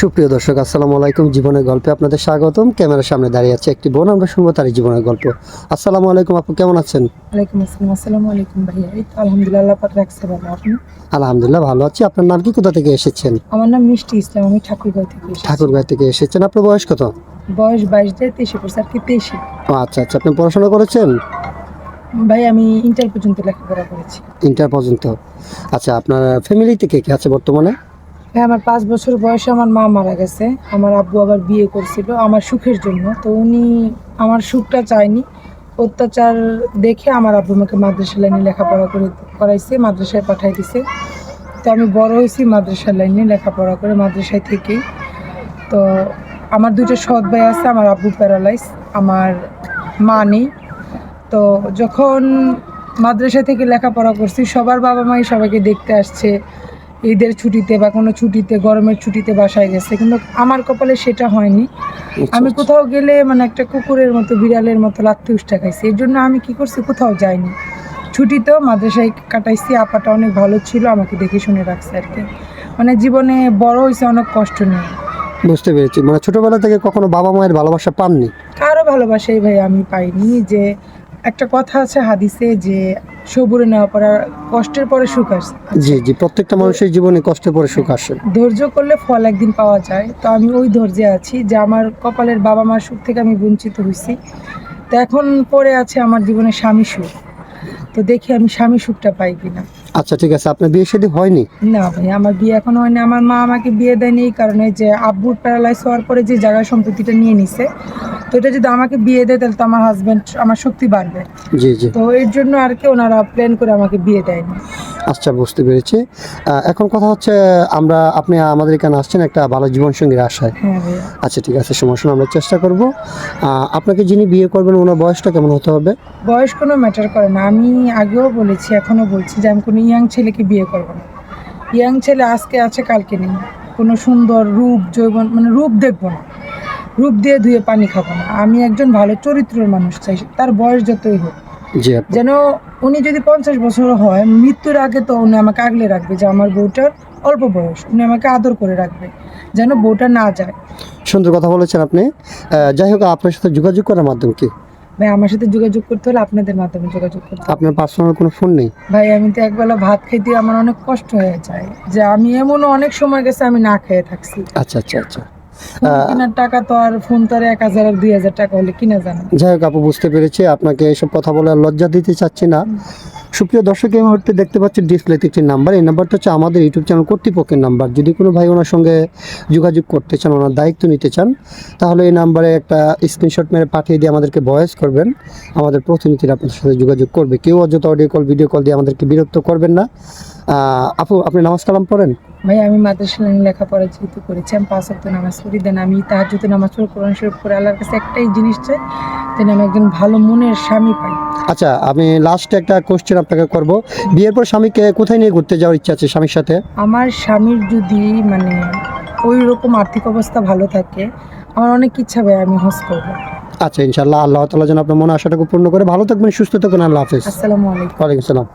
সুপ্রিয় দর্শক আসসালামু আলাইকুম। জীবনের গল্পে আপনাদের স্বাগতম। ক্যামেরার সামনে দাঁড়িয়ে আছে একটি বোন আমরা শুনব তারই জীবনের গল্প। আসসালামু আলাইকুম আপু কেমন আছেন? ওয়ালাইকুম আসসালাম। আসসালামু আলাইকুম ভাইয়া। এই তো আলহামদুলিল্লাহ পাক রাখছে ভালো। আপনি? আলহামদুলিল্লাহ ভালো আছি। আপনার নাম কি? কোথা থেকে এসেছেন? আমার নাম মিষ্টি ইসলাম। আমি ঠাকুরগাঁও থেকে এসেছি। ঠাকুরগাঁও থেকে এসেছেন। আপনার বয়স কত? বয়স বাইশ দিয়ে তেইশে পড়ছে আর কি তেইশে। ও আচ্ছা আচ্ছা। আপনি পড়াশোনা করেছেন? ভাই আমি ইন্টার পর্যন্ত লেখাপড়া করেছি। ইন্টার পর্যন্ত। আচ্ছা আপনার ফ্যামিলিতে কে কে আছে বর্তমানে? আমার পাঁচ বছর বয়সে আমার মা মারা গেছে। আমার আব্বু আবার বিয়ে করছিল আমার সুখের জন্য। তো উনি আমার সুখটা চায়নি। অত্যাচার দেখে আমার আব্বু আমাকে মাদ্রাসা লাইনে লেখাপড়া করে করাইছে, মাদ্রাসায় পাঠাই দিছে। তো আমি বড় হয়েছি মাদ্রাসা লাইনে লেখাপড়া করে মাদ্রাসায় থেকেই। তো আমার দুটো সৎ ভাই আছে, আমার আব্বু প্যারালাইজ আমার মা নেই। তো যখন মাদ্রাসা থেকে লেখাপড়া করছি, সবার বাবা মাই সবাইকে দেখতে আসছে। ঈদের ছুটিতে বা কোনো ছুটিতে গরমের ছুটিতে বাসায় গেছে। কিন্তু আমার কপালে সেটা হয়নি। আমি কোথাও গেলে মানে একটা কুকুরের মতো বিড়ালের মতো লাত্তি উষ্টা খাইছি। এর জন্য আমি কি করছি? কোথাও যাইনি। ছুটিতেও মাদ্রাসায় কাটাইছি। আপাটা অনেক ভালো ছিল আমাকে দেখে শুনে রাখছে আর কি। মানে জীবনে বড় হয়েছে অনেক কষ্ট নিয়ে। বুঝতে পেরেছি। মানে ছোটবেলা থেকে কখনো বাবা মায়ের ভালোবাসা পাননি? কারও ভালোবাসাই ভাই আমি পাইনি। যে একটা কথা আছে হাদিসে যে সবুরে নেওয়া পড়া কষ্টের পরে সুখ আসে। জি জি প্রত্যেকটা মানুষের জীবনে কষ্টের পরে সুখ আসে। ধৈর্য করলে ফল একদিন পাওয়া যায়। তো আমি ওই ধৈর্যে আছি যে আমার কপালের বাবা মার সুখ থেকে আমি বঞ্চিত হয়েছি তো এখন পরে আছে আমার জীবনে স্বামী সুখ। তো দেখি আমি স্বামী সুখটা পাই কিনা। আচ্ছা ঠিক আছে। আপনার বিয়ে শাদী হয়নি? না ভাই আমার বিয়ে এখনও হয়নি। আমার মা আমাকে বিয়ে দেয়নি এই কারণে যে আব্বুর প্যারালাইজ হওয়ার পরে যে জায়গা সম্পত্তিটা নিয়ে নিছে তো এটা যদি আমাকে বিয়ে দেয় তাহলে তো আমার হাজব্যান্ড আমার শক্তি বাড়বে। জি জি। তো এর জন্য আর কি ওনারা প্ল্যান করে আমাকে বিয়ে দেয়নি। আচ্ছা বুঝতে পেরেছি। এখন কথা হচ্ছে আমরা আপনি আমাদের এখানে আসছেন একটা ভালো জীবনসঙ্গীর আশায়। হ্যাঁ আচ্ছা ঠিক আছে সমস্যা নেই, আমরা চেষ্টা করব। আপনাকে যিনি বিয়ে করবেন ওনার বয়সটা কেমন হতে হবে? বয়স কোনো ম্যাটার করে না। আমি আগেও বলেছি এখনও বলছি যে আমি কোনো ইয়াং ছেলেকে বিয়ে করব না। ইয়াং ছেলে আজকে আছে কালকে নেই। কোনো সুন্দর রূপ যৌবন মানে রূপ দেখব না। রূপ দিয়ে ধুয়ে পানি খাব না। আমি একজন ভালো চরিত্রের মানুষ চাই তার বয়স যতই হোক। যেন উনি যদি পঞ্চাশ বছর হয় মৃত্যুর আগে তো উনি আমাকে আগলে রাখবে যে আমার বউটার অল্প বয়স। উনি আমাকে আদর করে রাখবে যেন বউটা না যায়। সুন্দর কথা বলেছেন আপনি। যাই হোক আপনার সাথে যোগাযোগ করার মাধ্যম কি? ভাই আমার সাথে যোগাযোগ করতে হলে আপনাদের মাধ্যমে যোগাযোগ করতে হবে। আপনার পার্সোনাল কোনো ফোন নেই? ভাই আমি তো একবেলা ভাত খাইতে আমার অনেক কষ্ট হয়ে যায়। যে আমি এমন অনেক সময় গেছে আমি না খেয়ে থাকছি। আচ্ছা আচ্ছা আচ্ছা। কেনার টাকা তো আর ফোন তো আর এক হাজার আর দুই হাজার টাকা হলে কিনা জানো। যাই হোক আপু বুঝতে পেরেছি। আপনাকে এইসব কথা বলে লজ্জা দিতে চাচ্ছি না। সুপ্রিয় দর্শক, এই মুহূর্তে দেখতে পাচ্ছেন ডিসপ্লেতে একটি নাম্বার এই নাম্বারটা হচ্ছে আমাদের ইউটিউব চ্যানেল কর্তৃপক্ষের নাম্বার যদি কোনো ভাই ওনার সঙ্গে যোগাযোগ করতে চান, ওনার দায়িত্ব নিতে চান, তাহলে এই নাম্বারে একটা স্ক্রিনশট মেরে পাঠিয়ে দিয়ে আমাদেরকে ভয়েস করবেন। আমাদের প্রতিনিধিরা আপনার সাথে যোগাযোগ করবে। কেউ অযথা অডিও কল ভিডিও কল দিয়ে আমাদেরকে বিরক্ত করবেন না। আপু, আপনি নামাজ কালাম পড়েন? ভাই, আমি মাদ্রাসা লাইনে লেখাপড়া যেহেতু করেছি, আমি পাঁচ অক্ট নামাজ পড়ি। দেন আমি যদি নামাজ পড়ে, কোরআন শরীফ করে আল্লাহর কাছে একটাই জিনিস চাই যেন আমি একজন ভালো মনের স্বামী পাই। আচ্ছা আমি লাস্ট একটা কোশ্চেন আপনাকে করব। বিয়ের পর স্বামীকে কোথায় নিয়ে ঘুরতে যাওয়ার ইচ্ছা আছে স্বামীর সাথে? আমার স্বামীর যদি মানে ওই রকম আর্থিক অবস্থা ভালো থাকে আমার অনেক ইচ্ছা ভাই আমি হজ করব। আচ্ছা ইনশাল্লাহ আল্লাহ তালা যেন আপনার মনে আশাটাকে পূর্ণ করে। ভালো থাকবেন সুস্থ থাকবেন আল্লাহ হাফেজ। আসসালামু আলাইকুম। ওয়ালাইকুম সালাম